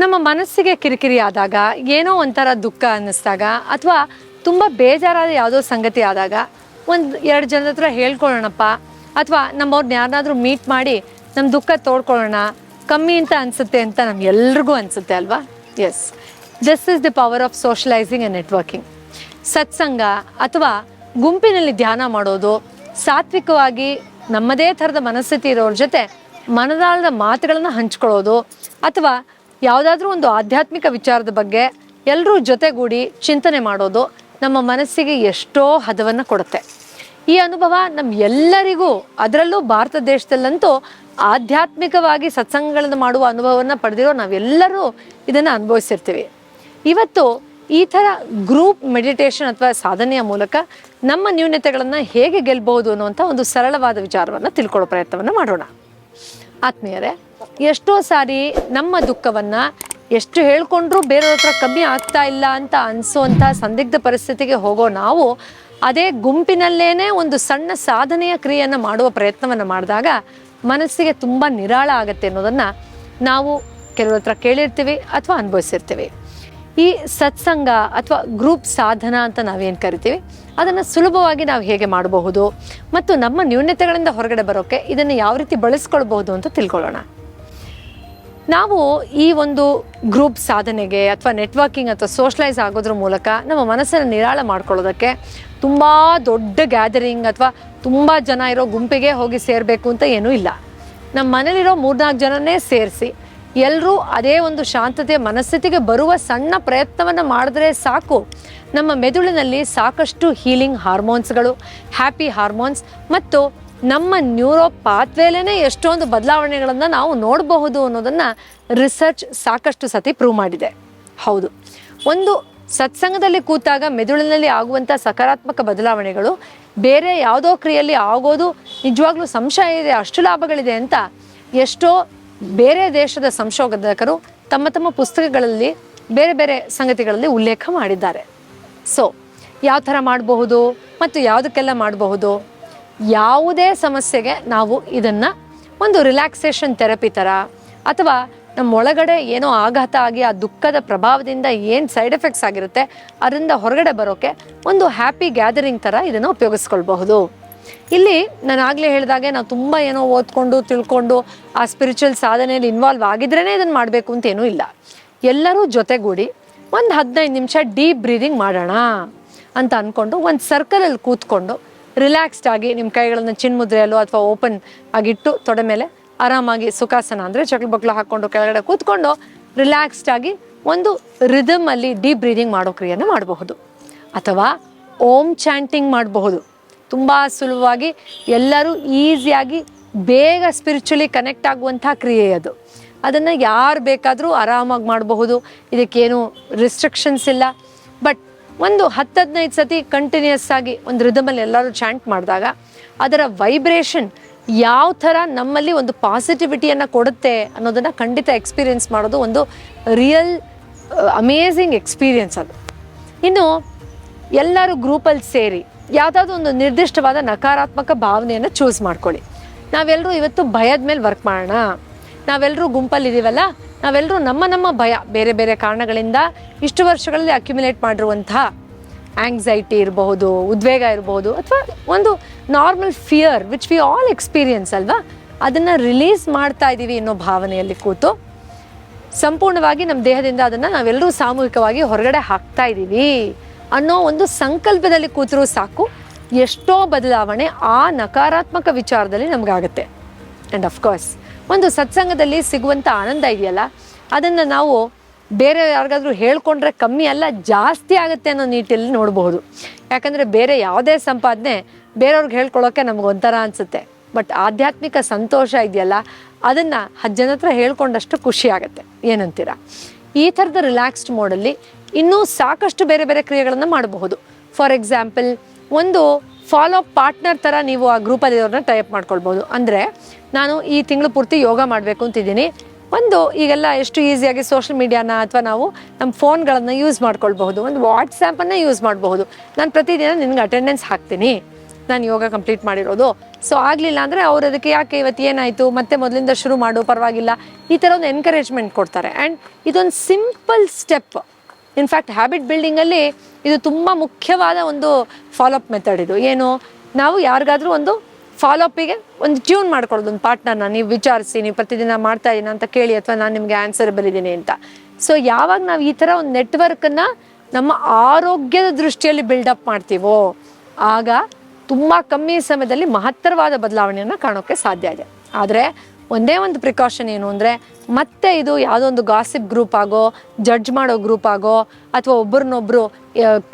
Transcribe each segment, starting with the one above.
ನಮ್ಮ ಮನಸ್ಸಿಗೆ ಕಿರಿಕಿರಿ ಆದಾಗ, ಏನೋ ಒಂಥರ ದುಃಖ ಅನ್ನಿಸ್ದಾಗ, ಅಥವಾ ತುಂಬ ಬೇಜಾರಾದ ಯಾವುದೋ ಸಂಗತಿ ಆದಾಗ ಒಂದು ಎರಡು ಜನದ ಹತ್ರ ಹೇಳ್ಕೊಳ್ಳೋಣಪ್ಪ, ಅಥವಾ ನಮ್ಮವ್ರನ್ನ ಯಾರನ್ನಾದ್ರೂ ಮೀಟ್ ಮಾಡಿ ನಮ್ಮ ದುಃಖ ತೋಡ್ಕೊಳ್ಳೋಣ, ಕಮ್ಮಿ ಅಂತ ಅನಿಸುತ್ತೆ ಅಂತ ನಮ್ಗೆಲ್ರಿಗೂ ಅನಿಸುತ್ತೆ ಅಲ್ವಾ? Yes this is the power of socialising and networking ಸತ್ಸಂಗ ಅಥವಾ ಗುಂಪಿನಲ್ಲಿ ಧ್ಯಾನ ಮಾಡೋದು, ಸಾತ್ವಿಕವಾಗಿ ನಮ್ಮದೇ ಥರದ ಮನಸ್ಥಿತಿ ಇರೋರ ಜೊತೆ ಮನದಾಳದ ಮಾತುಗಳನ್ನು ಹಂಚ್ಕೊಳ್ಳೋದು, ಅಥವಾ ಯಾವುದಾದ್ರೂ ಒಂದು ಆಧ್ಯಾತ್ಮಿಕ ವಿಚಾರದ ಬಗ್ಗೆ ಎಲ್ಲರೂ ಜೊತೆಗೂಡಿ ಚಿಂತನೆ ಮಾಡೋದು ನಮ್ಮ ಮನಸ್ಸಿಗೆ ಎಷ್ಟೋ ಹದವನ್ನು ಕೊಡುತ್ತೆ. ಈ ಅನುಭವ ನಮ್ಮ ಎಲ್ಲರಿಗೂ, ಅದರಲ್ಲೂ ಭಾರತ ದೇಶದಲ್ಲಂತೂ ಆಧ್ಯಾತ್ಮಿಕವಾಗಿ ಸತ್ಸಂಗಗಳನ್ನು ಮಾಡುವ ಅನುಭವವನ್ನು ಪಡೆದಿರೋ ನಾವೆಲ್ಲರೂ ಇದನ್ನು ಅನುಭವಿಸಿರ್ತೀವಿ. ಇವತ್ತು ಈ ಥರ ಗ್ರೂಪ್ ಮೆಡಿಟೇಷನ್ ಅಥವಾ ಸಾಧನೆಯ ಮೂಲಕ ನಮ್ಮ ನ್ಯೂನತೆಗಳನ್ನು ಹೇಗೆ ಗೆಲ್ಬಹುದು ಅನ್ನುವಂಥ ಒಂದು ಸರಳವಾದ ವಿಚಾರವನ್ನು ತಿಳ್ಕೊಳ್ಳೋ ಪ್ರಯತ್ನವನ್ನು ಮಾಡೋಣ. ಆತ್ಮೀಯರೇ ಎಷ್ಟೋ ಸಾರಿ ನಮ್ಮ ದುಃಖವನ್ನು ಎಷ್ಟು ಹೇಳ್ಕೊಂಡ್ರೂ ಬೇರೆಯವ್ರ ಹತ್ರ ಕಮ್ಮಿ ಆಗ್ತಾ ಇಲ್ಲ ಅಂತ ಅನಿಸೋವಂಥ ಸಂದಿಗ್ಧ ಪರಿಸ್ಥಿತಿಗೆ ಹೋಗೋ ನಾವು ಅದೇ ಗುಂಪಿನಲ್ಲೇನೆ ಒಂದು ಸಣ್ಣ ಸಾಧನೆಯ ಕ್ರಿಯೆಯನ್ನು ಮಾಡುವ ಪ್ರಯತ್ನವನ್ನು ಮಾಡಿದಾಗ ಮನಸ್ಸಿಗೆ ತುಂಬ ನಿರಾಳ ಆಗುತ್ತೆ ಅನ್ನೋದನ್ನು ನಾವು ಕೆಲವ್ರ ಹತ್ರ ಕೇಳಿರ್ತೀವಿ ಅಥವಾ ಅನುಭವಿಸಿರ್ತೀವಿ. ಈ ಸತ್ಸಂಗ ಅಥವಾ ಗ್ರೂಪ್ ಸಾಧನ ಅಂತ ನಾವೇನು ಕರಿತೀವಿ, ಅದನ್ನು ಸುಲಭವಾಗಿ ನಾವು ಹೇಗೆ ಮಾಡಬಹುದು ಮತ್ತು ನಮ್ಮ ನ್ಯೂನತೆಗಳಿಂದ ಹೊರಗಡೆ ಬರೋಕ್ಕೆ ಇದನ್ನು ಯಾವ ರೀತಿ ಬಳಸ್ಕೊಳ್ಬಹುದು ಅಂತ ತಿಳ್ಕೊಳ್ಳೋಣ. ನಾವು ಈ ಒಂದು ಗ್ರೂಪ್ ಸಾಧನೆಗೆ ಅಥವಾ ನೆಟ್ವರ್ಕಿಂಗ್ ಅಥವಾ ಸೋಷಲೈಸ್ ಆಗೋದ್ರ ಮೂಲಕ ನಮ್ಮ ಮನಸ್ಸನ್ನು ನಿರಾಳ ಮಾಡ್ಕೊಳ್ಳೋದಕ್ಕೆ ತುಂಬ ದೊಡ್ಡ ಗ್ಯಾದರಿಂಗ್ ಅಥವಾ ತುಂಬ ಜನ ಇರೋ ಗುಂಪಿಗೆ ಹೋಗಿ ಸೇರಬೇಕು ಅಂತ ಏನೂ ಇಲ್ಲ. ನಮ್ಮ ಮನೇಲಿರೋ ಮೂರ್ನಾಲ್ಕು ಜನನೇ ಸೇರಿಸಿ ಎಲ್ಲರೂ ಅದೇ ಒಂದು ಶಾಂತತೆ, ಮನಸ್ಥಿತಿಗೆ ಬರುವ ಸಣ್ಣ ಪ್ರಯತ್ನವನ್ನು ಮಾಡಿದ್ರೆ ಸಾಕು. ನಮ್ಮ ಮೆದುಳಿನಲ್ಲಿ ಸಾಕಷ್ಟು ಹೀಲಿಂಗ್ ಹಾರ್ಮೋನ್ಸ್ಗಳು ಹ್ಯಾಪಿ ಹಾರ್ಮೋನ್ಸ್ ಮತ್ತು ನಮ್ಮ ನ್ಯೂರೋ ಪಾತ್ವೇಲೇನೆ ಎಷ್ಟೊಂದು ಬದಲಾವಣೆಗಳನ್ನು ನಾವು ನೋಡಬಹುದು ಅನ್ನೋದನ್ನು ರಿಸರ್ಚ್ ಸಾಕಷ್ಟು ಸತಿ ಪ್ರೂವ್ ಮಾಡಿದೆ. ಹೌದು. ಒಂದು ಸತ್ಸಂಗದಲ್ಲಿ ಕೂತಾಗ ಮೆದುಳಿನಲ್ಲಿ ಆಗುವಂಥ ಸಕಾರಾತ್ಮಕ ಬದಲಾವಣೆಗಳು ಬೇರೆ ಯಾವುದೋ ಕ್ರಿಯೆಯಲ್ಲಿ ಆಗೋದು ನಿಜವಾಗ್ಲೂ ಸಂಶಯ ಇದೆ, ಅಷ್ಟು ಲಾಭಗಳಿದೆ ಅಂತ ಎಷ್ಟೋ ಬೇರೆ ದೇಶದ ಸಂಶೋಧಕರು ತಮ್ಮ ತಮ್ಮ ಪುಸ್ತಕಗಳಲ್ಲಿ ಬೇರೆ ಬೇರೆ ಸಂಗತಿಗಳಲ್ಲಿ ಉಲ್ಲೇಖ ಮಾಡಿದ್ದಾರೆ. ಸೊ ಯಾವ ಥರ ಮಾಡಬಹುದು ಮತ್ತು ಯಾವುದಕ್ಕೆಲ್ಲ ಮಾಡಬಹುದು? ಯಾವುದೇ ಸಮಸ್ಯೆಗೆ ನಾವು ಇದನ್ನು ಒಂದು ರಿಲ್ಯಾಕ್ಸೇಷನ್ ಥೆರಪಿ ಥರ ಅಥವಾ ನಮ್ಮ ಒಳಗಡೆ ಏನೋ ಆಘಾತ ಆಗಿ ಆ ದುಃಖದ ಪ್ರಭಾವದಿಂದ ಏನು ಸೈಡ್ ಎಫೆಕ್ಟ್ಸ್ ಆಗಿರುತ್ತೆ ಅದರಿಂದ ಹೊರಗಡೆ ಬರೋಕ್ಕೆ ಒಂದು ಹ್ಯಾಪಿ ಗ್ಯಾದರಿಂಗ್ ಥರ ಇದನ್ನು ಉಪಯೋಗಿಸ್ಕೊಳ್ಬಹುದು. ಇಲ್ಲಿ ನಾನು ಆಗಲೇ ಹೇಳಿದಾಗೆ ನಾವು ತುಂಬ ಏನೋ ಓದ್ಕೊಂಡು, ತಿಳ್ಕೊಂಡು ಆ ಸ್ಪಿರಿಚುವಲ್ ಸಾಧನೆಯಲ್ಲಿ ಇನ್ವಾಲ್ವ್ ಆಗಿದ್ರೇ ಇದನ್ನು ಮಾಡಬೇಕು ಅಂತ ಏನೂ ಇಲ್ಲ. ಎಲ್ಲರೂ ಜೊತೆಗೂಡಿ ಒಂದು ಹದಿನೈದು ನಿಮಿಷ ಡೀಪ್ ಬ್ರೀದಿಂಗ್ ಮಾಡೋಣ ಅಂತ ಅಂದ್ಕೊಂಡು ಒಂದು ಸರ್ಕಲಲ್ಲಿ ಕೂತ್ಕೊಂಡು ರಿಲ್ಯಾಕ್ಸ್ಡ್ ಆಗಿ ನಿಮ್ಮ ಕೈಗಳನ್ನು ಚಿನ್ಮುದ್ರೆಯಲ್ಲೋ ಅಥವಾ ಓಪನ್ ಆಗಿಟ್ಟು ತೊಡೆ ಮೇಲೆ ಆರಾಮಾಗಿ ಸುಖಾಸನ ಅಂದರೆ ಚಕ್ಲು ಬಕ್ಲು ಹಾಕ್ಕೊಂಡು ಕೆಳಗಡೆ ಕೂತ್ಕೊಂಡು ರಿಲ್ಯಾಕ್ಸ್ಡ್ ಆಗಿ ಒಂದು ರಿದಮ್ ಅಲ್ಲಿ ಡೀಪ್ ಬ್ರೀದಿಂಗ್ ಮಾಡೋ ಕ್ರಿಯೆಯನ್ನು ಮಾಡಬಹುದು. ಅಥವಾ ಓಮ್ ಚಾಂಟಿಂಗ್ ಮಾಡಬಹುದು. ತುಂಬ ಸುಲಭವಾಗಿ ಎಲ್ಲರೂ ಈಸಿಯಾಗಿ ಬೇಗ ಸ್ಪಿರಿಚುಲಿ ಕನೆಕ್ಟ್ ಆಗುವಂಥ ಕ್ರಿಯೆ ಅದು. ಅದನ್ನು ಯಾರು ಬೇಕಾದರೂ ಆರಾಮಾಗಿ ಮಾಡಬಹುದು. ಇದಕ್ಕೇನು ರಿಸ್ಟ್ರಿಕ್ಷನ್ಸ್ ಇಲ್ಲ. ಬಟ್ ಒಂದು ಹತ್ತು ಹದಿನೈದು ಸತಿ ಕಂಟಿನ್ಯೂಸ್ ಆಗಿ ಒಂದು ರಿದಮಲ್ಲಿ ಎಲ್ಲರೂ ಚಾಂಟ್ ಮಾಡಿದಾಗ ಅದರ ವೈಬ್ರೇಷನ್ ಯಾವ ಥರ ನಮ್ಮಲ್ಲಿ ಒಂದು ಪಾಸಿಟಿವಿಟಿಯನ್ನು ಕೊಡುತ್ತೆ ಅನ್ನೋದನ್ನು ಖಂಡಿತ ಎಕ್ಸ್ಪೀರಿಯನ್ಸ್ ಮಾಡೋದು ಒಂದು ರಿಯಲ್ ಅಮೇಝಿಂಗ್ ಎಕ್ಸ್ಪೀರಿಯನ್ಸ್ ಅದು. ಇನ್ನು ಎಲ್ಲರೂ ಗ್ರೂಪಲ್ಲಿ ಸೇರಿ ಯಾವುದಾದ್ರೂ ಒಂದು ನಿರ್ದಿಷ್ಟವಾದ ನಕಾರಾತ್ಮಕ ಭಾವನೆಯನ್ನು ಚೂಸ್ ಮಾಡ್ಕೊಳ್ಳಿ. ನಾವೆಲ್ಲರೂ ಇವತ್ತು ಭಯದ ಮೇಲೆ ವರ್ಕ್ ಮಾಡೋಣ. ನಾವೆಲ್ಲರೂ ಗುಂಪಲ್ಲಿ ಇದೀವಲ್ಲ? ನಾವೆಲ್ಲರೂ ನಮ್ಮ ನಮ್ಮ ಭಯ ಬೇರೆ ಬೇರೆ ಕಾರಣಗಳಿಂದ ಇಷ್ಟು ವರ್ಷಗಳಲ್ಲಿ ಅಕ್ಯುಮುಲೇಟ್ ಮಾಡಿರುವಂತಹ ಆಂಗ್ಸೈಟಿ ಇರಬಹುದು, ಉದ್ವೇಗ ಇರಬಹುದು ಅಥವಾ ಒಂದು normal fear which we all experience ಅಲ್ವಾ? ಅದನ್ನು ರಿಲೀಸ್ ಮಾಡ್ತಾ ಇದ್ದೀವಿ ಅನ್ನೋ ಭಾವನೆಯಲ್ಲಿ ಕೂತು ಸಂಪೂರ್ಣವಾಗಿ ನಮ್ಮ ದೇಹದಿಂದ ಅದನ್ನು ನಾವೆಲ್ಲರೂ ಸಾಮೂಹಿಕವಾಗಿ ಹೊರಗಡೆ ಹಾಕ್ತಾ ಇದ್ದೀವಿ ಅನ್ನೋ ಒಂದು ಸಂಕಲ್ಪದಲ್ಲಿ ಕೂತರೂ ಸಾಕು. ಎಷ್ಟೋ ಬದಲಾವಣೆ ಆ ನಕಾರಾತ್ಮಕ ವಿಚಾರದಲ್ಲಿ ನಮಗಾಗುತ್ತೆ. ಆ್ಯಂಡ್ ಅಫ್ಕೋರ್ಸ್ ಒಂದು ಸತ್ಸಂಗದಲ್ಲಿ ಸಿಗುವಂಥ ಆನಂದ ಇದೆಯಲ್ಲ? ಅದನ್ನು ನಾವು ಬೇರೆ ಯಾರಿಗಾದರೂ ಹೇಳ್ಕೊಂಡ್ರೆ ಕಮ್ಮಿ ಅಲ್ಲ, ಜಾಸ್ತಿ ಆಗುತ್ತೆ ಅನ್ನೋ ನೀಟಲ್ಲಿ ನೋಡಬಹುದು. ಯಾಕಂದರೆ ಬೇರೆ ಯಾವುದೇ ಸಂಪಾದನೆ ಬೇರೆಯವ್ರಿಗೆ ಹೇಳ್ಕೊಳ್ಳೋಕೆ ನಮ್ಗೆ ಒಂಥರ ಅನಿಸುತ್ತೆ. ಬಟ್ ಆಧ್ಯಾತ್ಮಿಕ ಸಂತೋಷ ಇದೆಯಲ್ಲ, ಅದನ್ನು ಹತ್ತು ಜನ ಹತ್ರ ಹೇಳ್ಕೊಂಡಷ್ಟು ಖುಷಿ ಆಗುತ್ತೆ. ಏನಂತೀರಾ? ಈ ಥರದ ರಿಲ್ಯಾಕ್ಸ್ಡ್ ಮೋಡಲ್ಲಿ ಇನ್ನೂ ಸಾಕಷ್ಟು ಬೇರೆ ಬೇರೆ ಕ್ರಿಯೆಗಳನ್ನು ಮಾಡಬಹುದು. ಫಾರ್ ಎಕ್ಸಾಂಪಲ್ ಒಂದು ಫಾಲೋ ಪಾರ್ಟ್ನರ್ ಥರ ನೀವು ಆ ಗ್ರೂಪಲ್ಲಿರೋರನ್ನ ಟೈಪ್ ಮಾಡ್ಕೊಳ್ಬೋದು. ಅಂದರೆ ನಾನು ಈ ತಿಂಗಳು ಪೂರ್ತಿ ಯೋಗ ಮಾಡಬೇಕು ಅಂತಿದ್ದೀನಿ. ಒಂದು, ಈಗೆಲ್ಲ ಎಷ್ಟು ಈಸಿಯಾಗಿ ಸೋಷಲ್ ಮೀಡಿಯಾನ ಅಥವಾ ನಾವು ನಮ್ಮ ಫೋನ್ಗಳನ್ನು ಯೂಸ್ ಮಾಡ್ಕೊಳ್ಬಹುದು. ಒಂದು ವಾಟ್ಸ್ಯಾಪನ್ನು ಯೂಸ್ ಮಾಡಬಹುದು. ನಾನು ಪ್ರತಿದಿನ ನಿನಗೆ ಅಟೆಂಡೆನ್ಸ್ ಹಾಕ್ತೀನಿ. ನಾನು ಯೋಗ ಕಂಪ್ಲೀಟ್ ಮಾಡಿರೋದು. ಸೊ ಆಗಲಿಲ್ಲ ಅಂದರೆ ಅವ್ರು ಅದಕ್ಕೆ ಯಾಕೆ ಇವತ್ತು ಏನಾಯಿತು? ಮತ್ತೆ ಮೊದಲಿಂದ ಶುರು ಮಾಡು, ಪರವಾಗಿಲ್ಲ. ಈ ಥರ ಒಂದು ಎನ್ಕರೇಜ್ಮೆಂಟ್ ಕೊಡ್ತಾರೆ. ಆ್ಯಂಡ್ ಇದೊಂದು simple step in fact habit ಬಿಲ್ಡಿಂಗಲ್ಲಿ ಇದು ತುಂಬ ಮುಖ್ಯವಾದ ಒಂದು ಫಾಲೋಅಪ್ ಮೆಥಡ್ ಇದು. ಏನು? ನಾವು ಯಾರಿಗಾದ್ರೂ ಒಂದು ಫಾಲೋಅಪಿಗೆ ಒಂದು ಟ್ಯೂನ್ ಮಾಡ್ಕೊಳ್ಳೋದು, ಒಂದು ಪಾರ್ಟ್ನರ್ನ ನೀವು ವಿಚಾರಿಸಿ, ನೀವು ಪ್ರತಿದಿನ ಮಾಡ್ತಾ ಇದ್ದೀನ ಅಂತ ಕೇಳಿ ಅಥವಾ ನಾನು ನಿಮಗೆ ಆನ್ಸರ್ ಬರೀದ್ದೀನಿ ಅಂತ. ಸೊ ಯಾವಾಗ ನಾವು ಈ ಥರ ಒಂದು ನೆಟ್ವರ್ಕನ್ನು ನಮ್ಮ ಆರೋಗ್ಯದ ದೃಷ್ಟಿಯಲ್ಲಿ ಬಿಲ್ಡಪ್ ಮಾಡ್ತೀವೋ, ಆಗ ತುಂಬ ಕಮ್ಮಿ ಸಮಯದಲ್ಲಿ ಮಹತ್ತರವಾದ ಬದಲಾವಣೆಯನ್ನು ಕಾಣೋಕ್ಕೆ ಸಾಧ್ಯ ಇದೆ. ಆದರೆ ಒಂದೇ ಒಂದು ಪ್ರಿಕಾಷನ್ ಏನು ಅಂದರೆ ಮತ್ತೆ ಇದು ಯಾವುದೋ ಒಂದು ಗಾಸಿಪ್ ಗ್ರೂಪ್ ಆಗೋ ಜಡ್ಜ್ ಮಾಡೋ ಗ್ರೂಪ್ ಆಗೋ, ಅಥವಾ ಒಬ್ಬರನ್ನೊಬ್ಬರು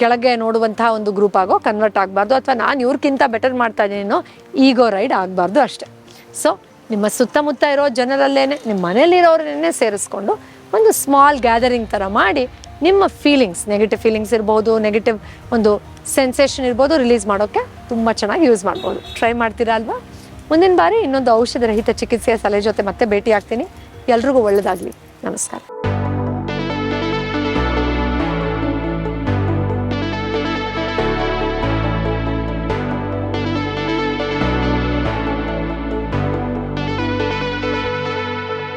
ಕೆಳಗೆ ನೋಡುವಂತಹ ಒಂದು ಗ್ರೂಪ್ ಆಗೋ ಕನ್ವರ್ಟ್ ಆಗಬಾರ್ದು, ಅಥವಾ ನಾನು ಇವ್ರಿಗಿಂತ ಬೆಟರ್ ಮಾಡ್ತಾ ಈಗೋ ರೈಡ್ ಆಗಬಾರ್ದು ಅಷ್ಟೆ. ಸೊ ನಿಮ್ಮ ಸುತ್ತಮುತ್ತ ಇರೋ ಜನರಲ್ಲೇ ನಿಮ್ಮ ಮನೇಲಿರೋರನ್ನೇ ಸೇರಿಸ್ಕೊಂಡು ಒಂದು ಸ್ಮಾಲ್ ಗ್ಯಾದರಿಂಗ್ ಥರ ಮಾಡಿ ನಿಮ್ಮ ಫೀಲಿಂಗ್ಸ್ ನೆಗೆಟಿವ್ ಫೀಲಿಂಗ್ಸ್ ಇರ್ಬೋದು ನೆಗೆಟಿವ್ ಒಂದು ಸೆನ್ಸೇಷನ್ ಇರ್ಬೋದು ರಿಲೀಸ್ ಮಾಡೋಕ್ಕೆ ತುಂಬ ಚೆನ್ನಾಗಿ ಯೂಸ್ ಮಾಡ್ಬೋದು. ಟ್ರೈ ಮಾಡ್ತೀರಾ ಅಲ್ವಾ? ಮುಂದಿನ ಬಾರಿ ಇನ್ನೊಂದು ಔಷಧ ರಹಿತ ಚಿಕಿತ್ಸೆಯ ಸಲಹೆ ಜೊತೆ ಮತ್ತೆ ಭೇಟಿ ಆಗ್ತೀನಿ ಎಲ್ರಿಗೂ ಒಳ್ಳೆಯದಾಗಲಿ ನಮಸ್ಕಾರ.